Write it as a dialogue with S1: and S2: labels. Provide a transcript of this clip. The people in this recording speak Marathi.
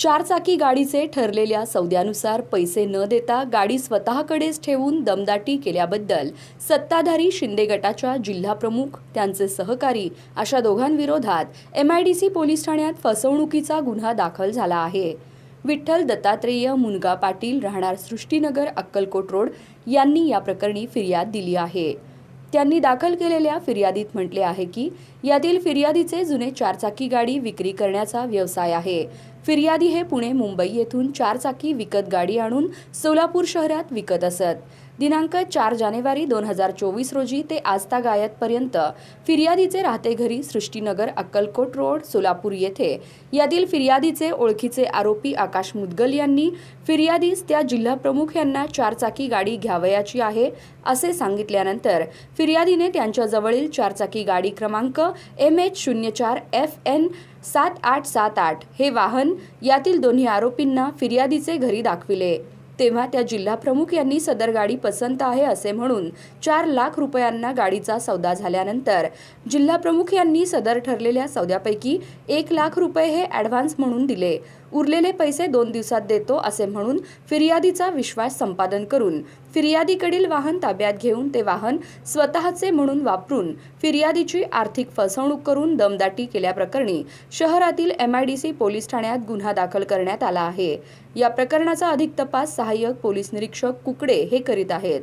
S1: चारचाकी गाडीचे ठरलेल्या सौद्यानुसार पैसे न देता गाडी स्वतःकडेच ठेवून दमदाटी केल्याबद्दल सत्ताधारी शिंदे गटाच्या जिल्हाप्रमुख त्यांचे सहकारी अशा दोघांविरोधात एमआयडीसी पोलीस ठाण्यात फसवणुकीचा गुन्हा दाखल झाला आहे. विठ्ठल दत्तात्रेय मुनगा पाटील राहणार सृष्टीनगर अक्कलकोट रोड यांनी या प्रकरणी फिर्याद दिली आहे. त्यांनी दाखल केलेल्या फिर्यादीत म्हटले आहे की यातील फिर्यादीचे जुने चारचाकी गाडी विक्री करण्याचा व्यवसाय आहे. फिर्यादी हे पुणे मुंबई येथून चारचाकी विकत गाडी आणून सोलापूर शहरात विकत असत. दिनांक चार जानेवारी दोन हजार चोवीस रोजी ते आजतागायतपर्यंत फिर्यादीचे राहते घरी सृष्टीनगर अक्कलकोट रोड सोलापूर येथे. यातील फिर्यादीचे ओळखीचे आरोपी आकाश मुदगल यांनी फिर्यादीस त्या जिल्हाप्रमुख यांना चारचाकी गाडी घ्यावयाची आहे असे सांगितल्यानंतर फिर्यादीने त्यांच्याजवळील चारचाकी गाडी क्रमांक एम एच शून्य चार एफ एन सात आठ सात आठ हे वाहन यातील दोन्ही आरोपींना फिर्यादीचे घरी दाखविले. तेव्हा त्या जिल्हाप्रमुख यांनी सदर गाडी पसंत आहे असे म्हणून चार लाख रुपयांना गाडीचा सौदा झाल्यानंतर जिल्हाप्रमुख यांनी सदर ठरलेल्या सौद्यापैकी एक लाख रुपये हे ॲडव्हान्स म्हणून दिले. उरलेले पैसे दोन दिवसात देतो असे म्हणून फिर्यादीचा विश्वास संपादन करून फिर्यादीकडील वाहन ताब्यात घेऊन ते वाहन स्वतःचे म्हणून वापरून फिर्यादीची आर्थिक फसवणूक करून दमदाटी केल्याप्रकरणी शहरातील एमआयडीसी पोलीस ठाण्यात गुन्हा दाखल करण्यात आला आहे. या प्रकरणाचा अधिक तपास सहाय्यक पोलीस निरीक्षक कुकडे हे करीत आहेत.